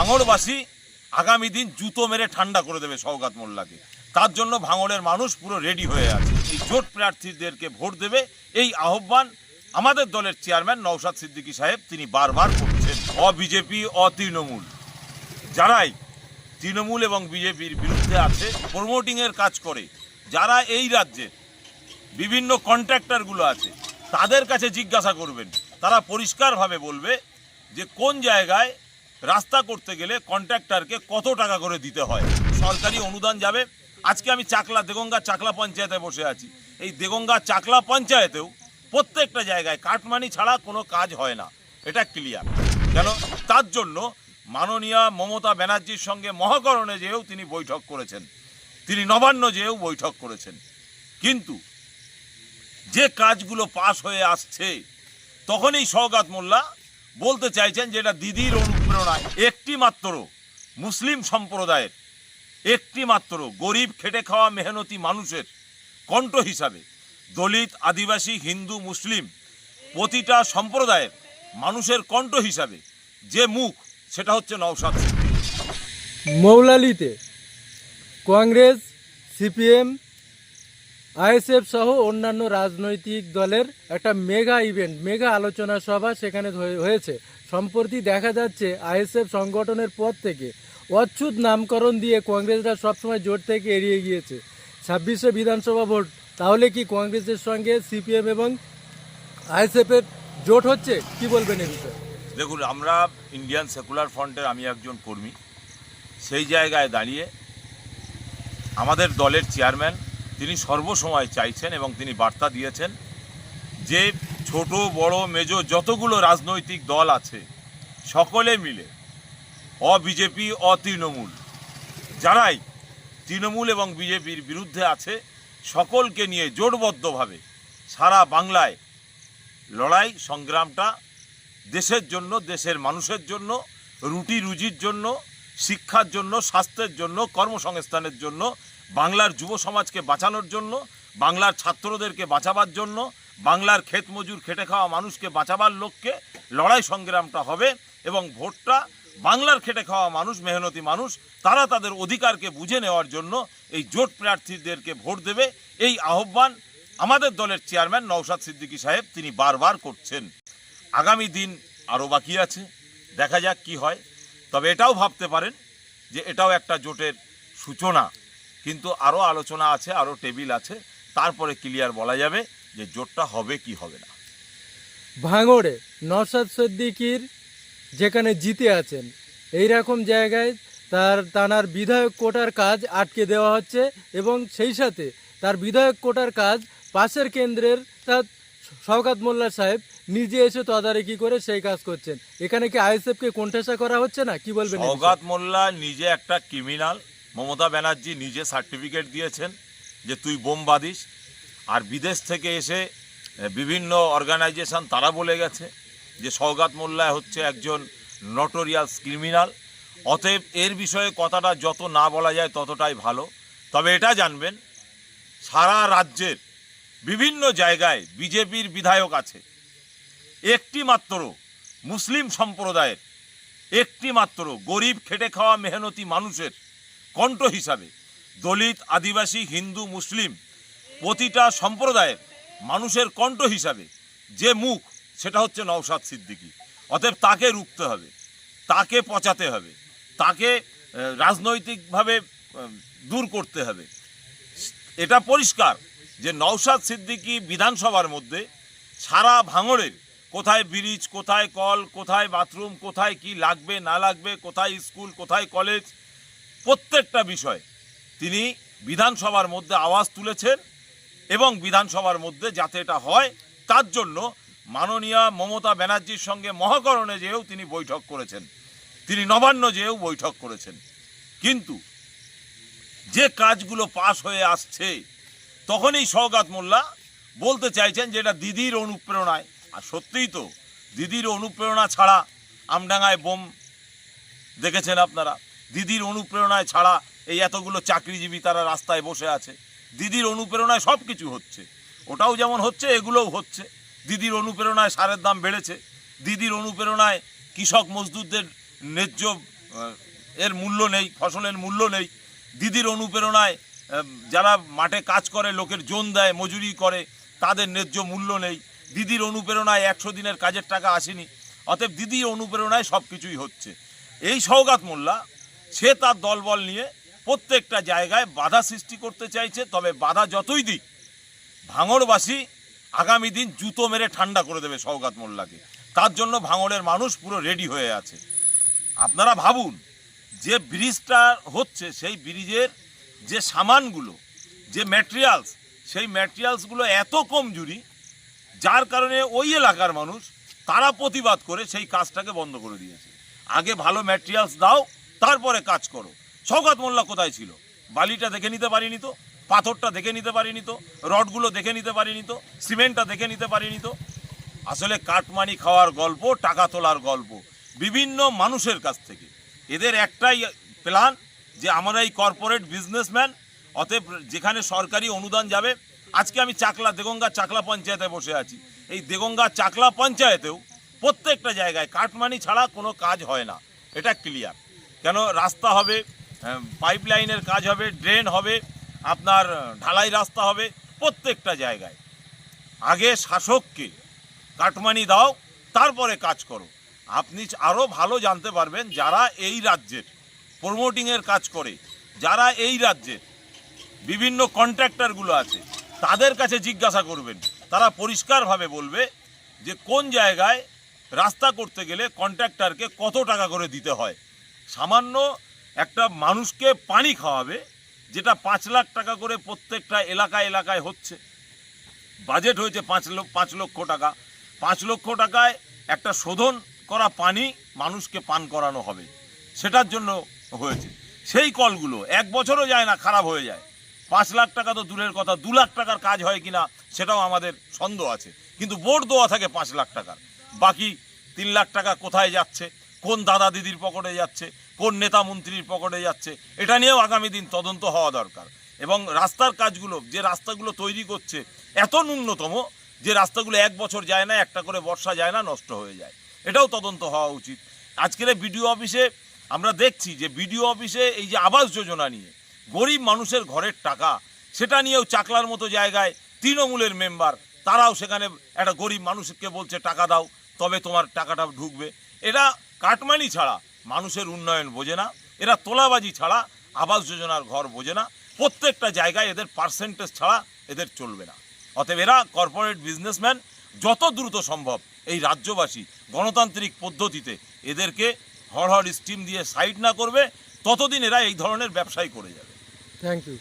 ভাঙড়বাসী আগামী দিন জুতো মেরে ঠান্ডা করে দেবে সৌগাত মোল্লাকে। তার জন্য ভাঙড়ের মানুষ পুরো রেডি হয়ে আছে। এই জোট প্রার্থীদেরকে ভোট দেবে এই আহ্বান আমাদের দলের চেয়ারম্যান নৌসাদ সিদ্দিকী সাহেব। তিনি বারবার করছেন। অ বিজেপি অ তৃণমূল যারাই তৃণমূল এবং বিজেপির বিরুদ্ধে আছে, প্রমোটিংয়ের কাজ করে, যারা এই রাজ্যের বিভিন্ন কন্ট্রাক্টরগুলো আছে, তাদের কাছে জিজ্ঞাসা করবেন। তারা পরিষ্কারভাবে বলবে যে কোন জায়গায় রাস্তা করতে গেলে কন্ট্রাক্টরকে কত টাকা করে দিতে হয়? সরকারি অনুদান যাবে। আজকে আমি চাকলা, দেগঙ্গা চাকলা পঞ্চায়েতে বসে আছি। এই দেগঙ্গা চাকলা পঞ্চায়েতেও প্রত্যেকটা জায়গায় কাটমানি ছাড়া কোনো কাজ হয় না। এটা ক্লিয়ার কেন? তার জন্য মাননীয়া মমতা ব্যানার্জির সঙ্গে মহাকরণে যেও তিনি বৈঠক করেছেন। তিনি নবান্ন যেও বৈঠক করেছেন। কিন্তু যে কাজগুলো পাশ হয়ে আসছে, তখনই সৌগাত মোল্লা বলতে চাইছেন যে এটা দিদির অনুপ্রেরণায় একটি মাত্র মুসলিম সম্প্রদায়ের একটি মাত্র গরিব খেটে খাওয়া মেহনতি মানুষের কণ্ঠ হিসাবে দলিত, আদিবাসী, হিন্দু, মুসলিম প্রতিটা সম্প্রদায়ের মানুষের কণ্ঠ হিসাবে যে মুখ, সেটা হচ্ছে নওশাদ মৌলালিতে কংগ্রেস, সিপিএম আইএসএফ সহ অন্যান্য রাজনৈতিক দলের একটা মেগা ইভেন্ট, মেগা আলোচনা সভা সেখানে হয়েছে। সম্প্রতি দেখা যাচ্ছে আইএসএফ সংগঠনের পর থেকে অচ্ছুত নামকরণ দিয়ে কংগ্রেসরা সবসময় জোট থেকে এড়িয়ে গিয়েছে। ছাব্বিশে বিধানসভা ভোট, তাহলে কি কংগ্রেসের সঙ্গে সিপিএম এবং আইএসএফের জোট হচ্ছে? কি বলবেন এ বিষয়ে? দেখুন, আমরা ইন্ডিয়ান সেকুলার ফ্রন্টের আমি একজন কর্মী। সেই জায়গায় দাঁড়িয়ে আমাদের দলের চেয়ারম্যান তিনি সর্বসময় চাইছেন এবং তিনি বার্তা দিয়েছেন যে ছোট, বড়, মেজো, যতগুলো রাজনৈতিক দল আছে, সকলে মিলে, অ বিজেপি অ তৃণমূল, যারাই তৃণমূল এবং বিজেপির বিরুদ্ধে আছে, সকলকে নিয়ে জোটবদ্ধভাবে সারা বাংলায় লড়াই, সংগ্রামটা দেশের জন্য, দেশের মানুষের জন্য রুটি রুজির জন্য, শিক্ষার জন্য, স্বাস্থ্যের জন্য, কর্মসংস্থানের জন্য বাংলার যুব সমাজকে বাঁচানোর জন্য, বাংলার ছাত্রদেরকে বাঁচাবার জন্য, বাংলার ক্ষেত মজুর খেটে খাওয়া মানুষকে বাঁচাবার লক্ষ্যে লড়াই সংগ্রামটা হবে এবং ভোটটা বাংলার খেটে খাওয়া মানুষ, মেহনতি মানুষ, তারা তাদের অধিকারকে বুঝে নেওয়ার জন্য এই জোট প্রার্থীদেরকে ভোট দেবে। এই আহ্বান আমাদের দলের চেয়ারম্যান নওশাদ সিদ্দিকী সাহেব তিনি বারবার করছেন। আগামী দিন আরও বাকি আছে, দেখা যাক কি হয়। তবে এটাও ভাবতে পারেন যে এটাও একটা জোটের সূচনা। কিন্তু আরও আলোচনা আছে আরও টেবিল আছে। তারপরে ক্লিয়ার বলা যাবে যে জোটটা হবে কি হবে না। ভাঙড়ে নওশাদ সিদ্দিকির যেখানে জিতে আছেন এই রকম জায়গায় তার তানার বিধায়ক কোটার কাজ আটকে দেওয়া হচ্ছে এবং সেই সাথে তার বিধায়ক কোটার কাজ পাশের কেন্দ্রের তার শওকাত মোল্লা সাহেব নিজে এসে তদারকি করে সেই কাজ করছেন। এখানে কি আইএসএফকে কোণঠাসা করা হচ্ছে না? কি বলবেন এ মোল্লা নিজে একটা ক্রিমিনাল মমতা ব্যানার্জি নিজে সার্টিফিকেট দিয়েছেন যে তুই বোম বাঁধিস, আর বিদেশ থেকে এসে বিভিন্ন অর্গানাইজেশন তারা বলে গেছে যে সৌগাত মোল্লা হচ্ছে একজন নটোরিয়াস ক্রিমিনাল অতএব এর বিষয়ে কথাটা যত না বলা যায় ততটাই ভালো। তবে এটা জানবেন, সারা রাজ্যের বিভিন্ন জায়গায় বিজেপির বিধায়ক আছে। একটি মাত্র মুসলিম সম্প্রদায়ের, একটি মাত্র গরিব খেটে খাওয়া মেহনতি মানুষের কণ্ঠ হিসাবে দলিত, আদিবাসী, হিন্দু, মুসলিম প্রতিটা সম্প্রদায়ের মানুষের কণ্ঠ হিসাবে যে মুখ, সেটা হচ্ছে নওশাদ সিদ্দিকী। অতএব তাকে রুখতে হবে, তাকে পচাতে হবে, তাকে রাজনৈতিকভাবে দূর করতে হবে। এটা পরিষ্কার যে নওশাদ সিদ্দিকী বিধানসভার মধ্যে সারা ভাঙড়ের কোথায় ব্রিজ, কোথায় কল, কোথায় বাথরুম, কোথায় কি লাগবে, না লাগবে, কোথায় স্কুল, কোথায় কলেজ প্রত্যেকটা বিষয়। তিনি বিধানসভার মধ্যে আওয়াজ তুলেছেন এবং বিধানসভার মধ্যে যাতে এটা হয়, তার জন্য মাননীয়া মমতা ব্যানার্জির সঙ্গে মহাকরণে যেও তিনি বৈঠক করেছেন। তিনি নবান্ন যেও বৈঠক করেছেন। কিন্তু যে কাজগুলো পাশ হয়ে আসছে, তখনই সৌগাত মোল্লা বলতে চাইছেন যে এটা দিদির অনুপ্রেরণায়। আর সত্যিই তো, দিদির অনুপ্রেরণা ছাড়া আমডাঙ্গায় বোম দেখেছেন আপনারা। দিদির অনুপ্রেরণায় ছাড়া এই এতগুলো চাকরিজীবী তারা রাস্তায় বসে আছে। দিদির অনুপ্রেরণায় সব কিছু হচ্ছে। ওটাও যেমন হচ্ছে, এগুলোও হচ্ছে। দিদির অনুপ্রেরণায় সারের দাম বেড়েছে। দিদির অনুপ্রেরণায় কৃষক মজদুরদের ন্যায্য এর মূল্য নেই, ফসলের মূল্য নেই। দিদির অনুপ্রেরণায় যারা মাঠে কাজ করে, লোকের জোন দেয়, মজুরি করে, তাদের ন্যায্য মূল্য নেই। দিদির অনুপ্রেরণায় একশো দিনের কাজের টাকা আসেনি। অতএব দিদির অনুপ্রেরণায় সব কিছুই হচ্ছে। এই সৌগাত মোল্লা সে তার দলবল নিয়ে প্রত্যেকটা জায়গায় বাধা সৃষ্টি করতে চাইছে। তবে বাধা যতই দিক, ভাঙড়বাসী আগামী দিন জুতো মেরে ঠান্ডা করে দেবে সৌগাত মোল্লাকে। তার জন্য ভাঙড়ের মানুষ পুরো রেডি হয়ে আছে। আপনারা ভাবুন, যে ব্রিজটা হচ্ছে সেই ব্রিজের যে সামানগুলো, যে ম্যাটেরিয়ালস সেই ম্যাটেরিয়ালসগুলো এত কমজুরি, যার কারণে ওই এলাকার মানুষ তারা প্রতিবাদ করে সেই কাজটাকে বন্ধ করে দিয়েছে। আগে ভালো ম্যাটেরিয়ালস দাও তারপরে কাজ করো। সৌগাত মোল্লা কোথায় ছিল? বালিটা দেখে নিতে পারিনি তো? পাথরটা দেখে নিতে পারিনি তো? রডগুলো দেখে নিতে পারিনি তো? সিমেন্টটা দেখে নিতে পারিনি তো? আসলে কাটমানি খাওয়ার গল্প, টাকা তোলার গল্প, বিভিন্ন মানুষের কাছ থেকে। এদের একটাই প্ল্যান যে আমরা এই কর্পোরেট বিজনেসম্যান অতএব যেখানে সরকারি অনুদান যাবে, আজকে আমি চাকলা, দেগঙ্গা চাকলা পঞ্চায়েতে বসে আছি। এই দেগঙ্গা চাকলা পঞ্চায়েতেও প্রত্যেকটা জায়গায় কাটমানি ছাড়া কোনো কাজ হয় না। এটা ক্লিয়ার কেন? রাস্তা হবে পাইপ লাইনের কাজ হবে, ড্রেন হবে, আপনার ঢালাই রাস্তা হবে প্রত্যেকটা জায়গায়। আগে শাসককে কাটমানি দাও, তারপরে কাজ করো। আপনি আরও ভালো জানতে পারবেন যারা এই রাজ্যের, প্রমোটিংয়ের কাজ করে, যারা এই রাজ্যের, বিভিন্ন কন্ট্রাক্টরগুলো আছে, তাদের কাছে জিজ্ঞাসা করবেন। তারা পরিষ্কারভাবে বলবে যে কোন জায়গায় রাস্তা করতে গেলে কন্ট্রাক্টরকে কত টাকা করে দিতে হয়। সামান্য একটা মানুষকে পানি খাওয়াবে, যেটা পাঁচ লাখ টাকা করে প্রত্যেকটা এলাকায় এলাকায় হচ্ছে। বাজেট হয়েছে পাঁচ লক্ষ পাঁচ লক্ষ টাকা। পাঁচ লক্ষ টাকায় একটা শোধন করা পানি মানুষকে পান করানো হবে। সেটার জন্য হয়েছে। সেই কলগুলো এক বছরও যায় না, খারাপ হয়ে যায়। পাঁচ লাখ টাকা তো দূরের কথা, দু লাখ টাকার কাজ হয় কিনা সেটাও আমাদের সন্দেহ আছে। কিন্তু বোর্ড দেওয়া থাকে পাঁচ লাখ টাকার। বাকি তিন লাখ টাকা কোথায় যাচ্ছে? কোন দাদা দিদির পকেটে যাচ্ছে, কোন নেতা মন্ত্রীর পকেটে যাচ্ছে, এটা নিয়েও আগামী দিন তদন্ত হওয়া দরকার। এবং রাস্তার কাজগুলো, যে রাস্তাগুলো তৈরি করছে, এত ন্যূনতম যে রাস্তাগুলো এক বছর যায় না, একটা করে বর্ষা যায় না, নষ্ট হয়ে যায়। এটাও তদন্ত হওয়া উচিত। আজকের বিডিও অফিসে আমরা দেখছি যে বিডিও অফিসে এই যে আবাস যোজনা নিয়ে গরিব মানুষের ঘরের টাকা, সেটা নিয়েও চাকলার মতো জায়গায় তৃণমূলের মেম্বার, তারাও সেখানে একটা গরিব মানুষকে বলছে, টাকা দাও, তবে তোমার টাকাটা ঢুকবে। এরা কাটমানি ছাড়া মানুষের উন্নয়ন বোঝে না, এরা তোলাবাজি ছাড়া আবাস যোজনার ঘর বোঝে না, প্রত্যেকটা জায়গায় এদের পার্সেন্টেজ ছাড়া এদের চলবে না। অতএব এরা কর্পোরেট বিজনেসম্যান যত দ্রুত সম্ভব এই রাজ্যবাসী গণতান্ত্রিক পদ্ধতিতে এদেরকে হড়হড় স্টিম দিয়ে সাইড না করবে, ততদিন এরা এই ধরনের ব্যবসাই করে যাবে। Thank you